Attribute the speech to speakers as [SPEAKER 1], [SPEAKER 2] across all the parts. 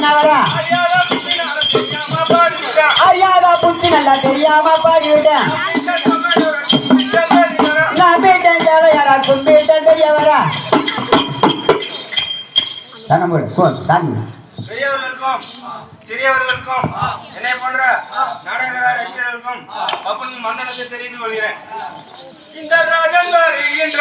[SPEAKER 1] பண்ணவரா அறியாத புத்தி நல்லா தெரியாம பாடிவிட்டேன் நான் வீட்டன் தேவையாரா? கும்பிட்டன் பெரியவரா? தனமுடு போ தாண்டி
[SPEAKER 2] பெரியவர்களுக்கும் சிறியவர்களுக்கும் என்னை போன்ற நாடக ரசிகர்களுக்கும் அப்படின்னு மந்தனத்தை தெரிந்து கொள்கிறேன். இந்த ராஜன் வருகின்ற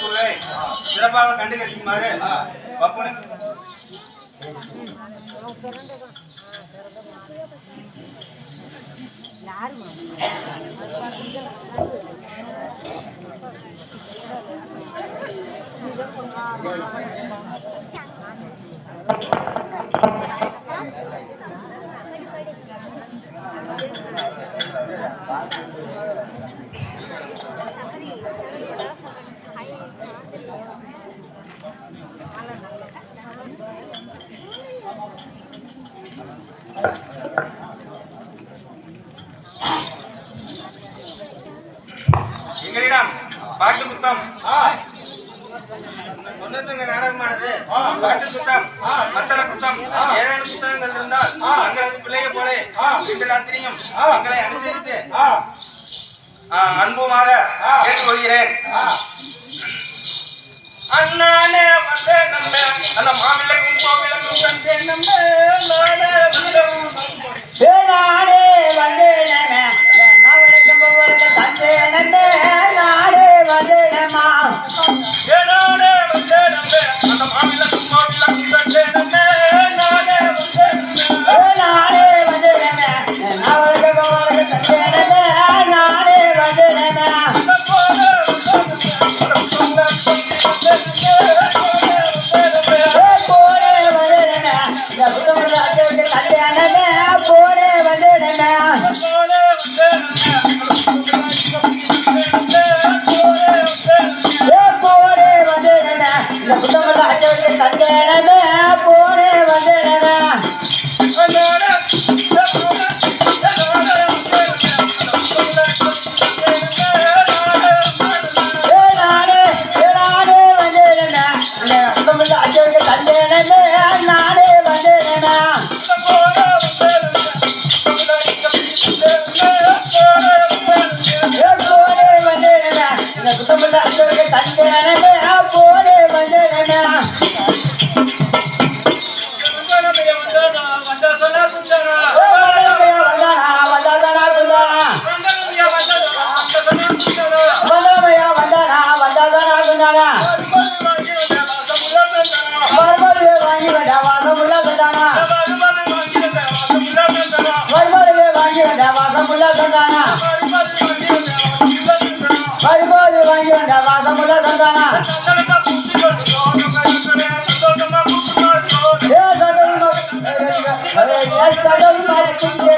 [SPEAKER 2] எங்களது நாடகக்குழுவை சிறப்பாக Thank you. எங்களிடம் பாட்டு குத்தம் தொண்ணூத்தஞ்சு நாடகமானது. பாட்டு குத்தம் மத்தள குத்தம் ஏதேனும் புத்தகங்கள் இருந்தால் தங்களது பிள்ளையை போல இன்று ராத்திரியும் எங்களை அனுசரித்து அன்புமாக கேட்டுக்கொள்கிறேன். அண்ணானே வந்தே நம்ம அந்த மாவிளக்கும் கோவிலுக்கும் தந்தே நம்ம
[SPEAKER 1] நாடே வந்தேனே நாடு அச்சே கல்யாணமே సంతాన పరిపాలి వంగిరండ వాసముల సంతాన ఏ సడలు మరి కుంటే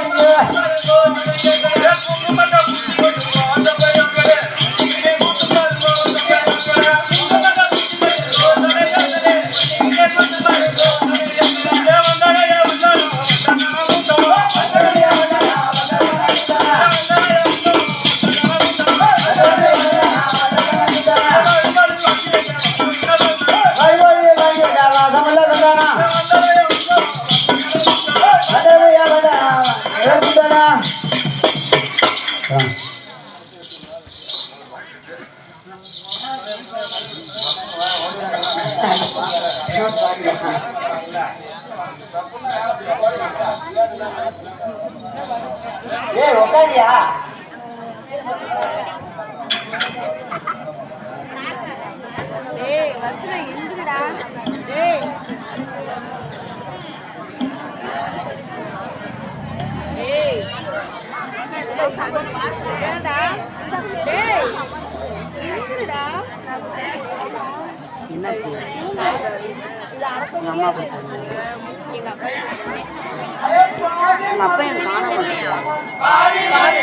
[SPEAKER 1] ஏ
[SPEAKER 3] உட்காரியா
[SPEAKER 4] டேய் வச்சுல இருந்துடா டேய் டேய் பாத்துடா டேய் இருந்துடா
[SPEAKER 1] என்னாச்சு? எங்கள் அம்மா போயிட்டாங்க எங்கள் அப்பா எனக்கு காண மாட்டேங்கிறாங்க
[SPEAKER 3] ராஜபாதி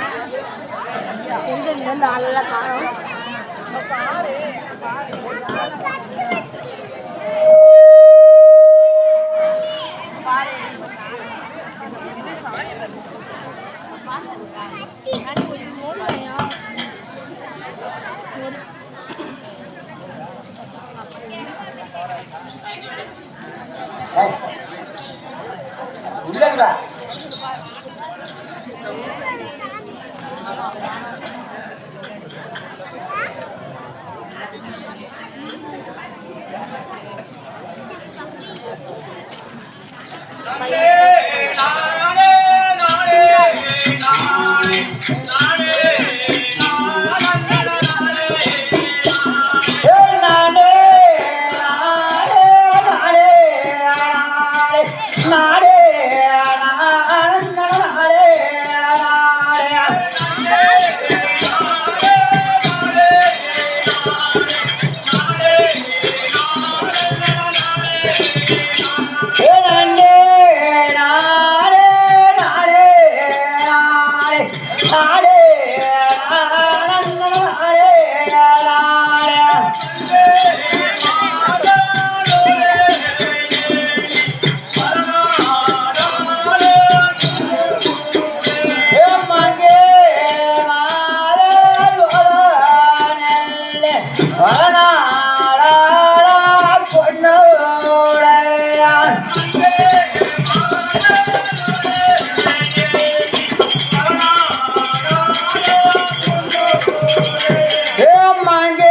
[SPEAKER 1] எங்க இருந்து ஆளெல்லாம் காணும்?
[SPEAKER 3] 나래 나래
[SPEAKER 5] 나래 나래 나래 ஆடே mind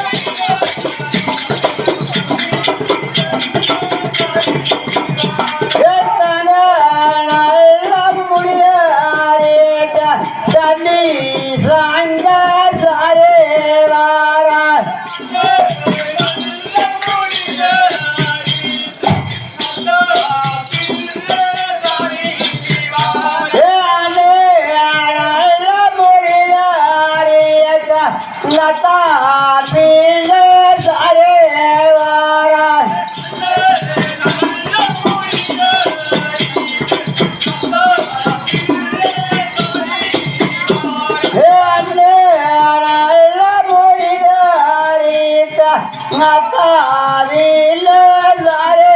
[SPEAKER 5] Ha ta ve la la.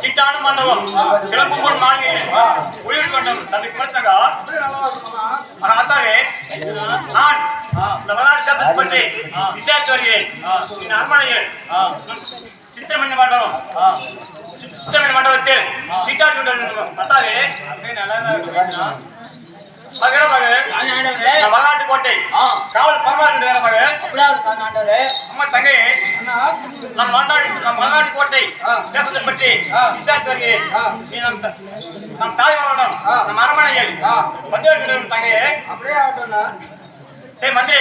[SPEAKER 5] சிட்டான மண்டபம் சிறப்பு இந்த அரண்மனையில் சித்தமணி மண்டபம். சித்தமணி மண்டபத்தில் சிட்டாடி மண்டபம். அதாவே மகன மகன். வரலாற்று கோட்டை. காவல் பரவாயில்லை மகன். அம்மா தங்கை நம் மன்னாடி நம் மன்னாடி கோட்டை. தேசத்தை பற்றி விசாரித்து வருகிறேன் நீ நம் நம் தாய் மாவட்டம் நம் அரண்மனையில் வந்து தங்கையே. சரி மந்தே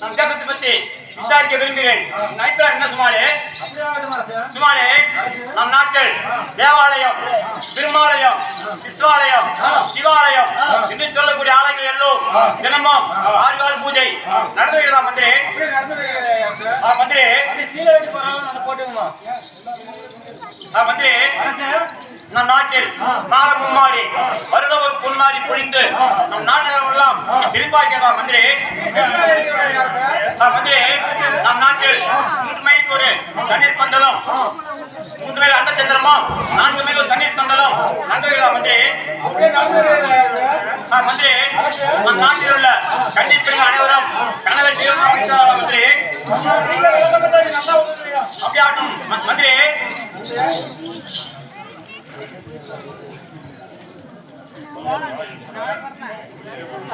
[SPEAKER 5] நம் தேசத்தை பற்றி விசாரிக்க விரும்புகிறேன். நைட்ரா என்ன சுமாரே சுமாரே நம் நாட்டில் தேவாலயம் திருமாலயம் விஸ்வாலயம் சிவாலயம் என்று சொல்லக்கூடிய ஆலயங்கள் எல்லோரும் தினமும் ஆறுகால் பூஜை நடந்து வருகிறதா மந்திரி. ஆ, மந்திரி. மந்திரி. நம் நாட்டில் நாள மும்மாறி வருடவர் ஒரு பொன்மாறி பொழிந்து நம் நாட்டில் எல்லாம் செழிப்பாக்கிறதா மந்திரி. மந்திரி. நம் நாட்டில் மூன்று மைலுக்கு ஒரு தண்ணீர் பந்தலும் மூன்று மைல் அண்ட சந்திரமும் நான்கு மைல் ஒரு தண்ணீர் பந்தலும் நன்றுகிறதா மந்திரி மந்திரி நம் நாட்டில் உள்ள கன்னி பெண்கள் அனைவரும் கணவர் மந்திரி. அப்படியாட்டும் மந்திரி.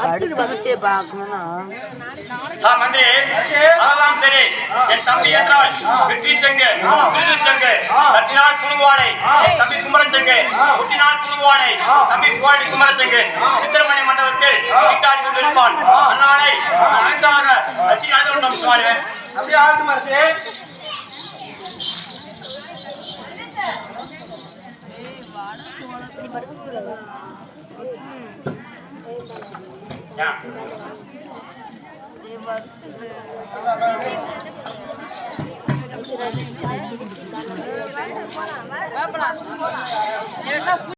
[SPEAKER 1] அடுத்து வந்துட்டே பார்க்கணும்னா
[SPEAKER 5] ஆ, மந்திரி. அதெல்லாம் சரி என் தம்பி என்றால் வெற்றி செங்கு விருது செங்கு. தட்டினால் புழுவாடை தம்பி குமரன் செங்கு. குட்டினால் புழுவாடை தம்பி கோழி குமரன் செங்கு. சித்திரமணி மண்டபத்தில் வீட்டாடி கொண்டிருப்பான் அண்ணாலை அனைத்தாக அச்சி சுமாருவேன்
[SPEAKER 2] அப்படியே
[SPEAKER 4] வேப்பலாம். ஏன்னா